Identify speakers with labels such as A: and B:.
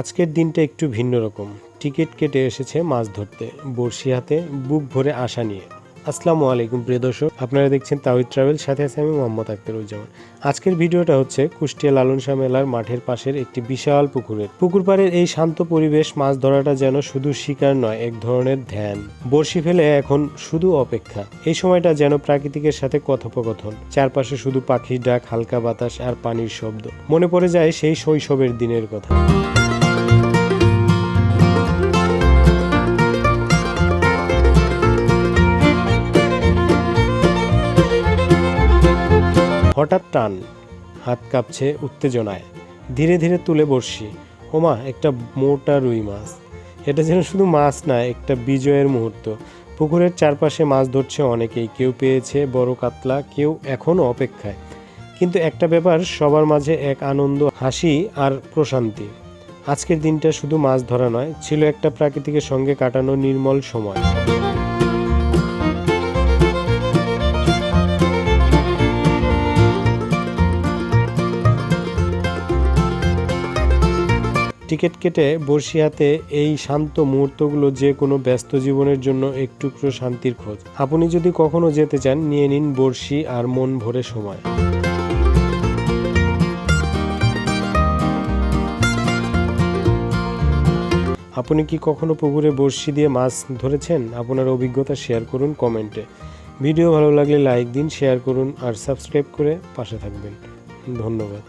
A: আজকের দিনটা একটু ভিন্ন রকম। টিকিট কেটে এসেছে মাছ ধরতে, বড়শি হাতে, বুক ভরে আশা নিয়ে। আসসালামু আলাইকুম, প্রিয় দর্শক। আপনারা দেখছেন তাওহিদ ট্রাভেল সাথে আছে আমি মোহাম্মদ আক্তারুজ্জামান। আজকের ভিডিওটা হচ্ছে কুষ্টিয়া লালন শাহ মেলার মাঠের পাশের একটি বিশাল পুকুরের। পুকুর পাড়ের এই শান্ত পরিবেশ মাছ ধরাটা যেন শুধু শিকার নয়, এক ধরনের ধ্যান। বড়শি ফেলে এখন শুধু অপেক্ষা। এই সময়টা যেন প্রাকৃতিকের সাথে কথোপকথন। চারপাশে শুধু পাখির ডাক, হালকা বাতাস আর পানির শব্দ। মনে পড়ে যায় সেই শৈশবের দিনের কথা। হঠাৎ টান, হাত কাঁপছে উত্তেজনায়। ধীরে ধীরে তুলে বসছি। ওমা, একটা মোটা রুই মাছ। এটা যেন শুধু মাছ না, একটা বিজয়ের মুহূর্ত। পুকুরের চারপাশে মাছ ধরছে অনেকেই। কেউ পেয়েছে বড় কাতলা, কেউ এখনও অপেক্ষায়। কিন্তু একটা ব্যাপার, সবার মাঝে এক আনন্দ, হাসি আর প্রশান্তি। আজকের দিনটা শুধু মাছ ধরা নয়, ছিল একটা প্রাকৃতিকের সঙ্গে কাটানো নির্মল সময়। টিকিট কেটে বর্ষি হাতে এই শান্ত মুহূর্তগুলো যে কোনো ব্যস্ত জীবনের জন্য একটু শান্তির খোঁজ। আপনি যদি কখনো যেতে চান, নিয়ে নিন বর্ষি আর মন ভরে সময়। আপনি কি কখনো পুকুরে বড়শি দিয়ে মাছ ধরেছেন? আপনার অভিজ্ঞতা শেয়ার করুন কমেন্টে। ভিডিও ভালো লাগলে লাইক দিন, শেয়ার করুন আর সাবস্ক্রাইব করে পাশে থাকবেন। ধন্যবাদ।